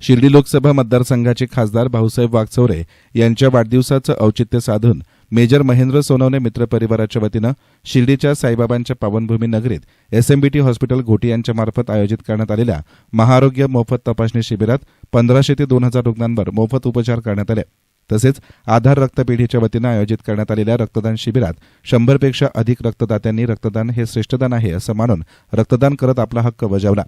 शिर्डी लोकसभा मतदारसंघाचे खासदार भाऊसाहेब वागचौरे यांच्या वाढदिवसाचं औचित्य साधून मेजर महेंद्र सोनवणे मित्रपरिवाराच्या वतीनं शिर्डीच्या साईबाबांच्या पावनभूमी नगरीत एसएमबीटी हॉस्पिटल घोटी यांच्या मार्फत आयोजित करण्यात आलेल्या महाआरोग्य मोफत तपासणी शिबिरात पंधराशे ते दोन हजार रुग्णांवर मोफत उपचार करण्यात आले. तसेच आधार रक्तपेढीच्या वतीनं आयोजित करण्यात आलेल्या रक्तदान शिबिरात शंभरपेक्षा अधिक रक्तदात्यांनी रक्तदान हे श्रेष्ठदान आहे असं मानून रक्तदान करत आपला हक्क बजावला.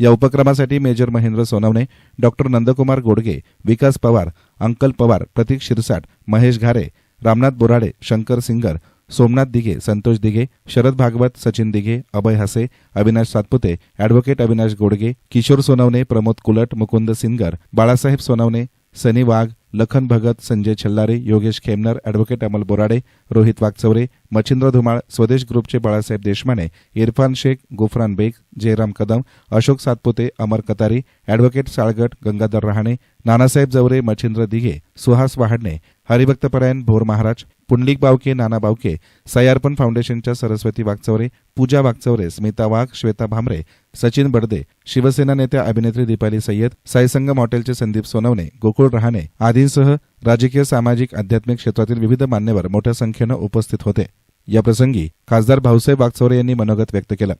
या उपक्रमासाठी major Mahendra Sonawane doctor Nandkumar Godge Vikas Pawar uncle Pawar Pratik Shirsat Mahesh Ghare Ramnath Borade Shankar Singar Somnath Dighe Santosh Dighe Sharad Bhagwat Sachin Dighe Abhay Hase Avinash Satpute advocate Avinash Godge Kishor Sonawane Pramod Kulat Mukund Singar Balasaheb Sonawane Sunny Wagh Lakhan Bhagat Sanjay Chhallare Yogesh Khemnar advocate Amal Borade Rohit Wagchaure Machhindra Dhumal Swadesh ग्रुपचे बाळासाहेब देशमाने इरफान शेख गुफरान बेग Jayram Kadam Ashok Satpute Amar Katari advocate Salgat Gangadhar Rahane Nanasaheb Jaware Machhindra Dighe Suhas Wahadne हरिभक्तपरायण भोर महाराज पुंडलिक बावके नाना बावके सयार्पण फाउंडेशनच्या सरस्वती वागचौरे पूजा वागचौरे स्मिता वाघ श्वेता भामरे सचिन बडदे शिवसेना नेत्या अभिनेत्री दीपाली सय्यद साईसंगम हॉटेलचे संदीप सोनवणे गोकुळ रहाणे आदींसह राजकीय सामाजिक आध्यात्मिक क्षेत्रातील विविध मान्यवर मोठ्या संख्येनं उपस्थित होते. याप्रसंगी खासदार भाऊसाहेब वागचौरे यांनी मनोगत व्यक्त केलं.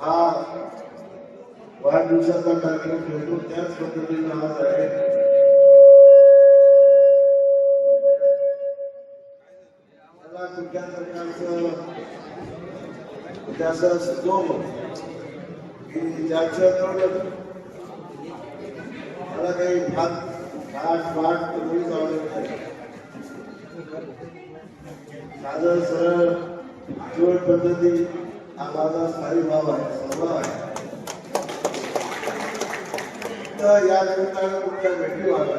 हा पाच दिवसाचा कार्यक्रम ठेवतो त्याच पद्धतीनं आज आहे. मला कुठल्या प्रकारचं त्याचा स्कोप की ज्याच्याकडं मला काही भात भात भात कोणीच आवडत नाही. साधं सरळ जोड पद्धती हा माझा स्थायी भाव आहे स्वभाव आहे. तर या निमित्तानं तुमच्या भेटी व्हाव्या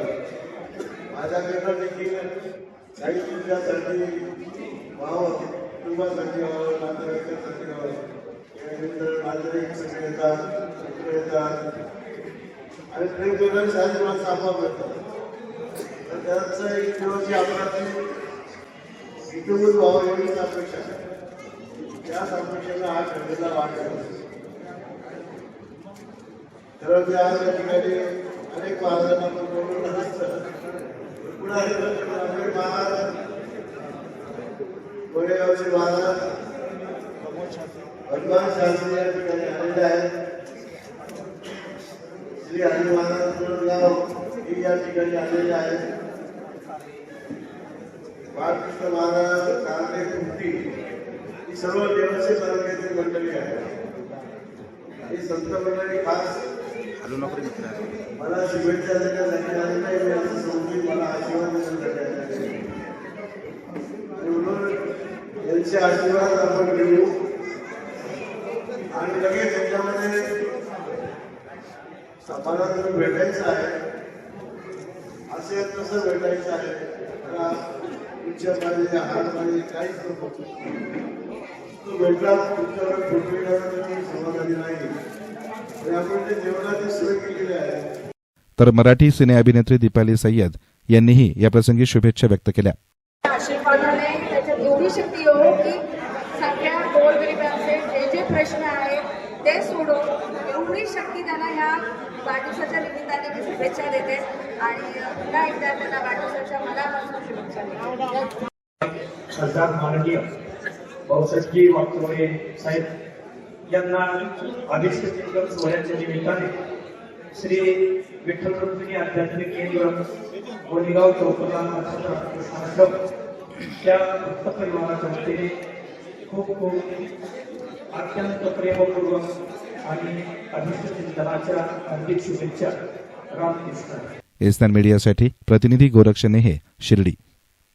माझ्याकडनं देखील काही तुमच्यासाठी व्हावं कुटुंबासाठी व्हावं नातेवाईकांसाठी व्हावं यानिमित्त नातेवाईक सगळे येतात मित्र येतात. आणि प्रेम करणारी साधी माणसं आपोआप येतात तर त्याचं एक दिवस आपल्याची इथून व्हावं एवढीच अपेक्षा आहे. त्याच अपेक्षेनं हा ठरलेला वाढ तर त्या ठिकाणी अनेक महाराजांना बोलवलं नसतं पुन्हा महाराज गोरेगावचे महाराज भगवान शास्त्री या ठिकाणी आलेले आहेत श्री हरी महाराज गुरगाव हे या ठिकाणी आलेले आहेत बाळकृष्ण महाराज कारणे कुंटी ही सर्व देवाचे मंडळी आहे ही संत मंडळी खास मला नको देण्यासाठी आले नाही मी असं समजून मला आशीर्वाद नाही. आणि म्हणून यांचे आशीर्वाद आपण घेऊ. आणि लगेच याच्यामध्ये मला तुम्ही भेटायचं आहे. असे तसं भेटायचं आहे. मला उच्च पाहिजे हात पाहिजे काहीच नको तो भेटला तुमच्यावर फोटो समाधानी नाही. तर मराठी सिने अभिनेत्री दीपाली सय्यद यांनीही या प्रसंगी शुभेच्छा व्यक्त केल्या. आशीर्वादाने त्याच्यात एवढी शक्ती हो की सगळ्या गोरगरिबांचे जे जे प्रश्न आहेत ते सोडो एवढी शक्ती त्यांना ह्या वाढदिवसाच्या निमित्ताने मी शुभेच्छा देते आणि पुन्हा एकदा त्यांना वाढदिवसाच्या मनापासून शुभेच्छा देते. खासदार माननीय भाऊसाहेबजी वागचौरे साहेब यांना सोहळ्याच्या निमित्ताने श्री विठ्ठल रुक्मिणी आध्यात्मिक केंद्र गोरेगाव चौकला आश्रम त्या भक्त परिवाराच्या वतीने खूप खूप अत्यंत प्रेमपूर्वक आणि अभिष्ट चिंतनाच्या हार्दिक शुभेच्छा. रामकृष्ण एसनान मीडियासाठी प्रतिनिधी गोरक्ष नेहे शिर्डी.